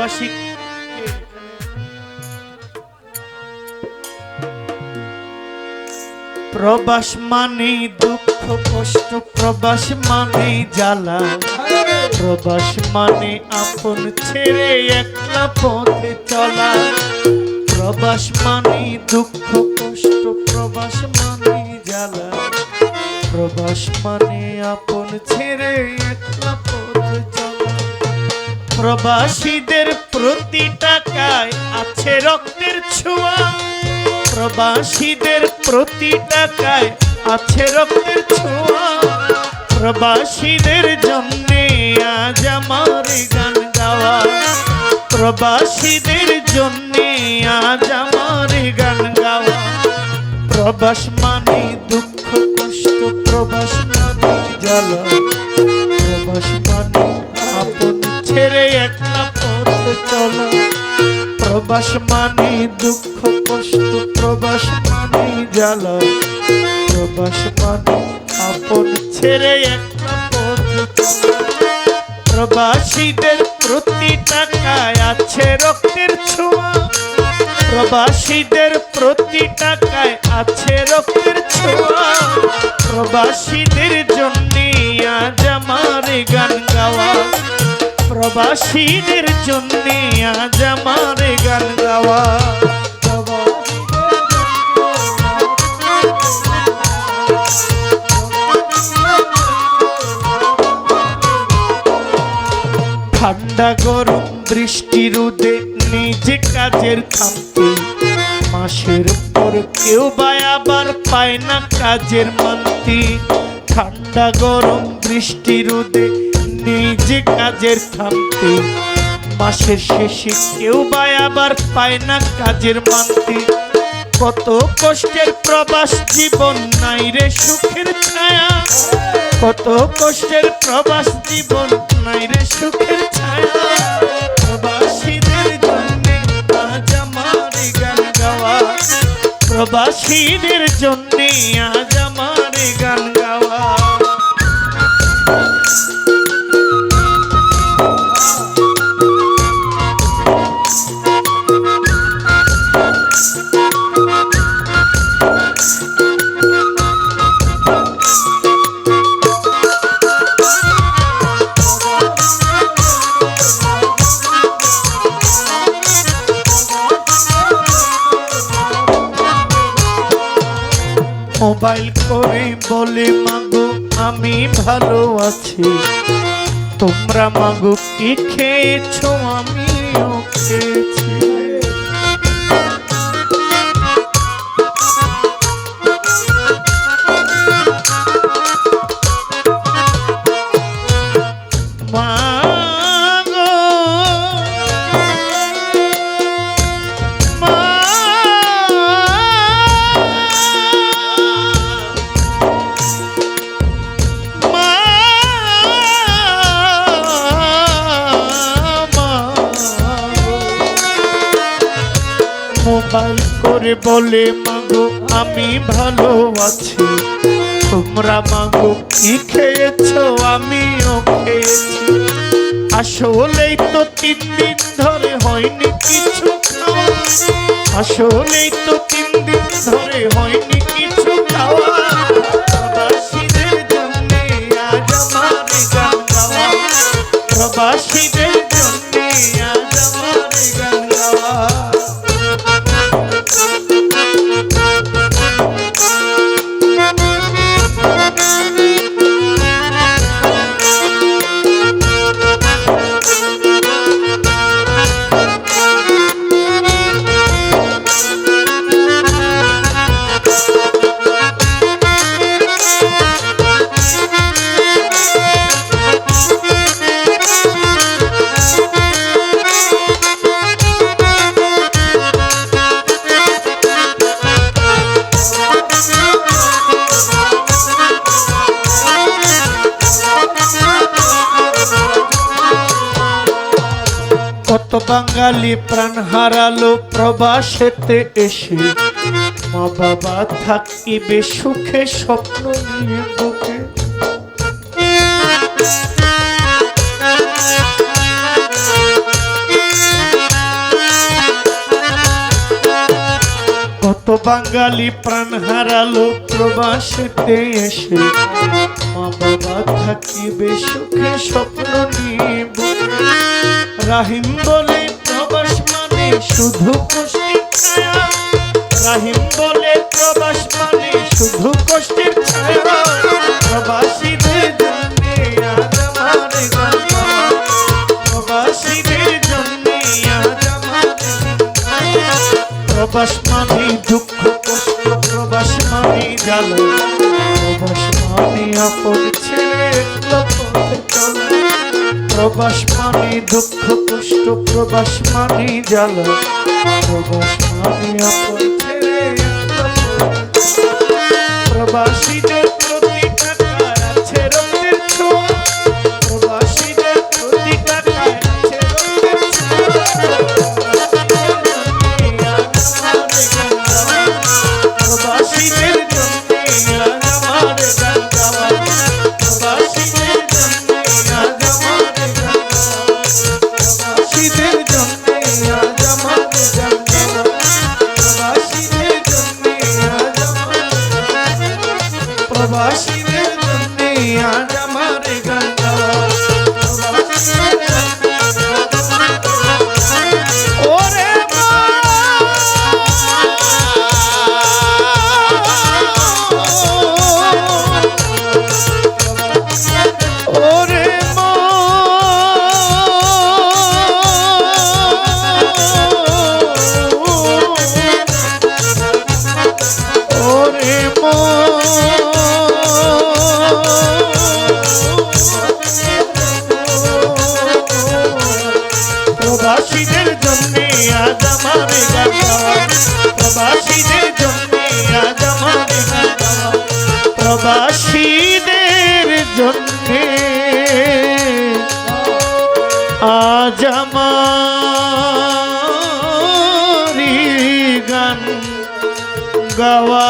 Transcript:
প্রবাসী প্রবাস মানে দুঃখ, কষ্ট, প্রবাস মানে জ্বালা। প্রবাস মানে আপন ছেড়ে একলা পথে চলা। প্রবাস মানে দুঃখ, কষ্ট, প্রবাস মানে জ্বালা। প্রবাস মানে আপন ছেড়ে একলা পথে প্রবাসীদের প্রতি টাকায় আছে রক্তের ছোঁয়া। প্রবাসীদের প্রতি টাকায় আছে রক্তের ছোঁয়া। প্রবাসীদের জন্যে আজ আমার গান গাওয়া। প্রবাসীদের জন্যে আজ আমার গান গাওয়া। প্রবাস মানে দুঃখ, কষ্ট, প্রবাস মানে জ্বালা। প্রবাস মানে ছেড়ে একটা পথ চলা। প্রবাস মানে দুঃখ, কষ্ট, প্রবাস মানে জ্বালা। প্রবাস মানে আপন ছেড়ে একটা পথ প্রবাসীদের প্রতি টাকায় আছে রক্তের ছোঁয়া। প্রবাসীদের প্রতি টাকায় আছে রক্তের ছোঁয়া। প্রবাসীদের জন্য আজ আমার গান গাওয়া। প্রবাসীদের জন্যে আজ আমার গান গাওয়া। ঠান্ডা গরম বৃষ্টি রোদে নিজে কাজের খামতি। মাসের পর কেউ বা আবার পায় না কাজের মান্তি। ঠান্ডা গরম বৃষ্টি রোদে নিজে কাজের খামতি। মাসের শেষে কেউ বা আবার পায় না কাজের মান্তি। কত কষ্টের প্রবাস জীবন নাই রে সুখের ছায়া। কত কষ্টের প্রবাস জীবন নাই রে সুখের ছায়া। প্রবাসীদের জন্য আজ আমার গান গাওয়া। প্রবাসীদের জন্য আজ মোবাইল করে বলে মাগো আমি ভালো আছি তোমরা মাগো কি খেয়েছো মোবাইল করে বলে, মাগো, আমি ভালো আছি। তোমরা মাগো, কি খেয়েছ? আমিও খেয়েছি। আসলেই তো তিন দিন ধরে হয়নি কিছু খাওয়া। আসলেই তো তিন দিন ধরে হয়নি কিছু খাওয়া। প্রবাসীদের জন্যে আজ আমার গান গাওয়া। প্রবাসীদের জন্যে আজ কত বাঙালি প্রাণ হারালো প্রবাসেতে এসে। মা বাবা থাকিবে সুখে স্বপ্ন নিয়ে বুকে। কত বাঙালি প্রাণ হারালো প্রবাসেতে এসে। মা বাবা থাকিবে সুখে স্বপ্ন নিয়ে রাহিম বলে প্রবাস মানে শুধু কষ্টের ছায়া। রাহিম বলে প্রবাস মানে শুধু কষ্টের ছায়া। প্রবাসীদের প্রবাস মানে দুঃখ, কষ্ট, প্রবাস মানে জ্বালা। প্রবাস মানে আপন চলা প্রবাস মানে দুঃখ কষ্ট প্রবাস মানে জ্বালা। প্রবাস মানে একলা প্রবাসীদের জন্যে আজ আমার গান প্রবাসীদের জন্যে আজ আমার গান প্রবাসীদের জন্যে আজ আমার গান গাওয়া